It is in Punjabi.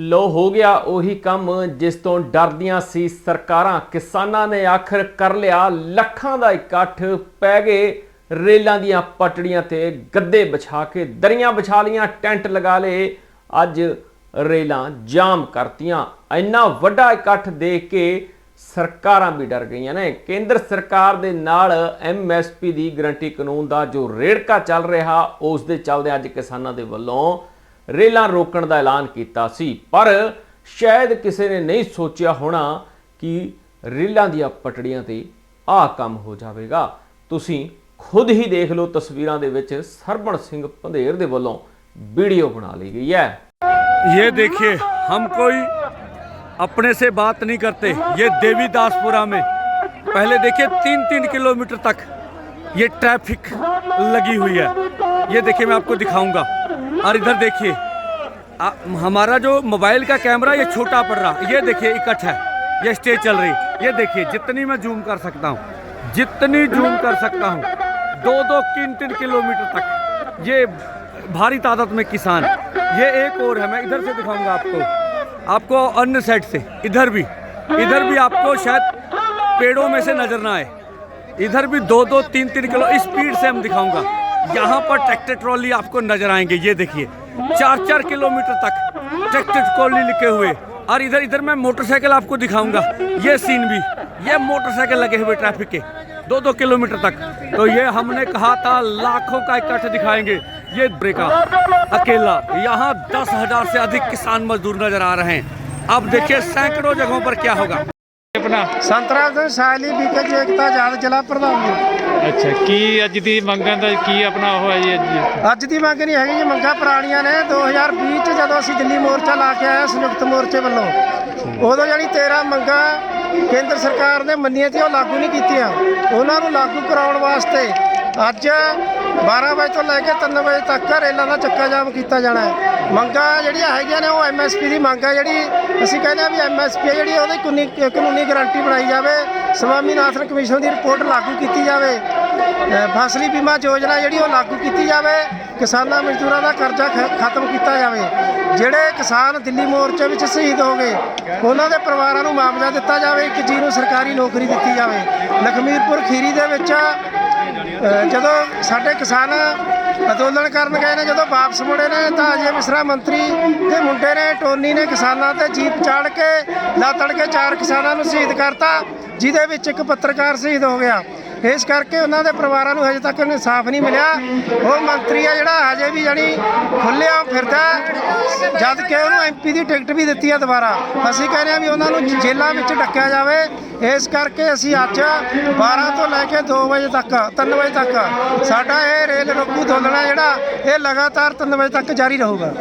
ਲੋ ਹੋ ਗਿਆ ਉਹੀ ਕੰਮ ਜਿਸ ਤੋਂ ਡਰਦੀਆਂ ਸੀ ਸਰਕਾਰਾਂ। ਕਿਸਾਨਾਂ ਨੇ ਆਖਰ ਕਰ ਲਿਆ ਲੱਖਾਂ ਦਾ ਇਕੱਠ। ਪੈ ਗਏ ਰੇਲਾਂ ਦੀਆਂ ਪਟੜੀਆਂ ਤੇ ਗੱਦੇ ਵਿਛਾ ਕੇ ਦਰੀਆਂ ਵਿਛਾ ਲੀਆਂ ਟੈਂਟ ਲਗਾ ਲਏ। ਅੱਜ ਰੇਲਾਂ ਜਾਮ ਕਰਤੀਆਂ। ਇੰਨਾ ਵੱਡਾ ਇਕੱਠ ਦੇਖ ਕੇ ਸਰਕਾਰਾਂ ਵੀ ਡਰ ਗਈਆਂ ਨੇ। ਕੇਂਦਰ ਸਰਕਾਰ ਦੇ ਨਾਲ ਐਮਐਸਪੀ ਦੀ ਗਰੰਟੀ ਕਾਨੂੰਨ ਦਾ ਜੋ ਰੇੜਕਾ ਚੱਲ ਰਿਹਾ, ਉਸ ਦੇ ਚੱਲਦੇ ਅੱਜ ਕਿਸਾਨਾਂ ਦੇ ਵੱਲੋਂ ਰੇਲਾਂ ਰੋਕਣ ਦਾ ਐਲਾਨ ਕੀਤਾ ਸੀ ਪਰ ਸ਼ਾਇਦ ਕਿਸੇ ਨੇ ਨਹੀਂ ਸੋਚਿਆ ਹੋਣਾ ਕਿ ਰੇਲਾਂ ਦੀਆਂ ਪਟੜੀਆਂ ਤੇ ਆਹ ਕੰਮ ਹੋ ਜਾਵੇਗਾ ਤੁਸੀਂ ਖੁਦ ਹੀ ਦੇਖ ਲਓ ਤਸਵੀਰਾਂ ਦੇ ਵਿੱਚ ਸਰਬਣ ਸਿੰਘ ਪੰਧੇਰ ਦੇ ਵੱਲੋਂ ਵੀਡੀਓ ਬਣਾ ਲਈ ਗਈ ਹੈ ये देखिए हम कोई अपने से बात नहीं करते ये देवीदासपुरा में पहले देखिए तीन तीन किलोमीटर तक ये ट्रैफिक लगी हुई है ये देखिए मैं आपको दिखाऊंगा और इधर देखिए हमारा जो मोबाइल का कैमरा, ये छोटा पड़ रहा। ये देखिए, इकट्ठ है। ये स्टेज चल रही ये देखिए, जितनी मैं जूम कर सकता हूँ, जितनी जूम कर सकता हूँ दो दो तीन तीन किलोमीटर तक। ये भारी तादाद में किसान ये एक और है, मैं इधर से दिखाऊँगा आपको। आपको अन्य साइड से, इधर भी। इधर भी आपको शायद पेड़ों में से नज़र ना आए। इधर भी दो दो तीन तीन किलो स्पीड से हम दिखाऊँगा। यहाँ पर ट्रैक्टर ट्रॉली आपको नज़र आएँगे ये देखिए चार चार किलोमीटर तक ट्रैक्टर ट्रॉली लिखे हुए। और इधर इधर मैं मोटरसाइकिल आपको दिखाऊँगा ये सीन भी ये मोटरसाइकिल लगे हुए ट्रैफ़िक के दो दो किलोमीटर तक। तो ये हमने कहा था लाखों का इकट्ठ दिखाएँगे ये ब्रेका अकेला यहाँ दस हज़ार से अधिक किसान मजदूर नज़र आ रहे हैं। अब देखिए सैकड़ों जगहों पर क्या होगा। अपना। संतरा साली बीके एकता जान जिला प्रधान ਅੱਛਾ ਕੀ ਅੱਜ ਦੀ ਮੰਗਾਂ ਦਾ ਕੀ ਆਪਣਾ ਉਹ ਹੈ ਜੀ ਅੱਜ? ਅੱਜ ਦੀ ਮੰਗ ਨਹੀਂ ਹੈਗੀ ਜੀ ਮੰਗਾਂ ਪੁਰਾਣੀਆਂ ਨੇ। 2020 ਚ ਜਦੋਂ ਅਸੀਂ ਦਿੱਲੀ ਮੋਰਚਾ ਲਾ ਕੇ ਆਏ ਸੰਯੁਕਤ ਮੋਰਚੇ ਵੱਲੋਂ ਉਦੋਂ ਜਿਹੜੀ 13 ਮੰਗਾਂ ਕੇਂਦਰ ਸਰਕਾਰ ਨੇ ਮੰਨੀਆਂ ਸੀ ਉਹ ਲਾਗੂ ਨਹੀਂ ਕੀਤੀਆਂ। ਉਹਨਾਂ ਨੂੰ ਲਾਗੂ ਕਰਾਉਣ ਵਾਸਤੇ ਅੱਜ 12 ਵਜੇ ਤੋਂ ਲੈ ਕੇ 3 ਵਜੇ ਤੱਕ ਰੇਲਾਂ ਦਾ ਚੱਕਾ ਜਾਮ ਕੀਤਾ ਜਾਣਾ ਹੈ। ਮੰਗਾਂ ਜਿਹੜੀਆਂ ਹੈਗੀਆਂ ਨੇ ਉਹ ਐਮਐਸਪੀ ਦੀ ਮੰਗ ਹੈ। ਜਿਹੜੀ ਅਸੀਂ ਕਹਿੰਦੇ ਆ ਵੀ ਐਮਐਸਪੀ ਜਿਹੜੀ ਉਹਦੀ ਕਾਨੂੰਨੀ ਗਾਰੰਟੀ ਬਣਾਈ ਜਾਵੇ। ਸਵਾਮੀਨਾਥਨ ਕਮਿਸ਼ਨ ਦੀ ਰਿਪੋਰਟ ਲਾਗੂ ਕੀਤੀ ਜਾਵੇ। ਅ, ਫਸਲੀ ਬੀਮਾ ਯੋਜਨਾ ਜਿਹੜੀ ਉਹ ਲਾਗੂ ਕੀਤੀ ਜਾਵੇ। ਕਿਸਾਨਾਂ ਮਜ਼ਦੂਰਾਂ ਦਾ ਕਰਜ਼ਾ ਖ- ਖਤਮ ਕੀਤਾ ਜਾਵੇ। ਜਿਹੜੇ ਕਿਸਾਨ ਦਿੱਲੀ ਮੋਰਚੇ ਵਿੱਚ ਸ਼ਹੀਦ ਹੋ ਗਏ ਉਹਨਾਂ ਦੇ ਪਰਿਵਾਰਾਂ ਨੂੰ ਮੁਆਵਜ਼ਾ ਦਿੱਤਾ ਜਾਵੇ ਕਿ ਜਿਹਨੂੰ ਸਰਕਾਰੀ ਨੌਕਰੀ ਦਿੱਤੀ ਜਾਵੇ। ਲਖਮੀਰਪੁਰ ਖੀਰੀ ਦੇ ਵਿੱਚ ਜਦੋਂ ਸਾਡੇ ਕਿਸਾਨ ਅੰਦੋਲਨ ਕਰਨ ਗਏ ਨੇ, ਜਦੋਂ ਵਾਪਸ ਮੁੜੇ ਨੇ ਤਾਂ ਅਜੇ ਮਿਸਰਾ ਮੰਤਰੀ ਦੇ ਮੁੰਡੇ ਨੇ, ਟੋਨੀ ਨੇ ਕਿਸਾਨਾਂ ਤੇ ਜੀਪ ਚਾੜ ਕੇ ਲਾ ਕੇ ਚਾਰ ਕਿਸਾਨਾਂ ਨੂੰ ਸ਼ਹੀਦ ਕਰਤਾ, ਜਿਹਦੇ ਵਿੱਚ ਇੱਕ ਪੱਤਰਕਾਰ ਸ਼ਹੀਦ ਹੋ ਗਿਆ। ਇਸ ਕਰਕੇ ਉਹਨਾਂ ਦੇ ਪਰਿਵਾਰਾਂ ਨੂੰ ਹਜੇ ਤੱਕ ਇਨਸਾਫ ਨਹੀਂ ਮਿਲਿਆ। ਉਹ ਮੰਤਰੀ ਆ ਜਿਹੜਾ, ਹਜੇ ਵੀ ਜਾਣੀ ਖੁੱਲਿਆ ਫਿਰਦਾ ਹੈ। ਜਦ ਕਿ ਉਹਨੂੰ ਐਮਪੀ ਦੀ ਟਿਕਟ ਵੀ ਦਿੱਤੀ ਆ ਦੁਬਾਰਾ। ਅਸੀਂ ਕਹਿੰਦੇ ਆ ਵੀ ਉਹਨਾਂ ਨੂੰ ਜੇਲ੍ਹਾਂ ਵਿੱਚ ਡੱਕਿਆ ਜਾਵੇ। ਇਸ ਕਰਕੇ ਅਸੀਂ ਅੱਜ 12 ਤੋਂ ਲੈ ਕੇ 2 ਵਜੇ ਤੱਕ 3 ਵਜੇ ਤੱਕ ਸਾਡਾ ਇਹ ਰੇਲ ਰੋਕੂ ਅੰਦੋਲਨ ਜਿਹੜਾ, ਇਹ ਲਗਾਤਾਰ 3 ਵਜੇ ਤੱਕ ਜਾਰੀ ਰਹੂਗਾ।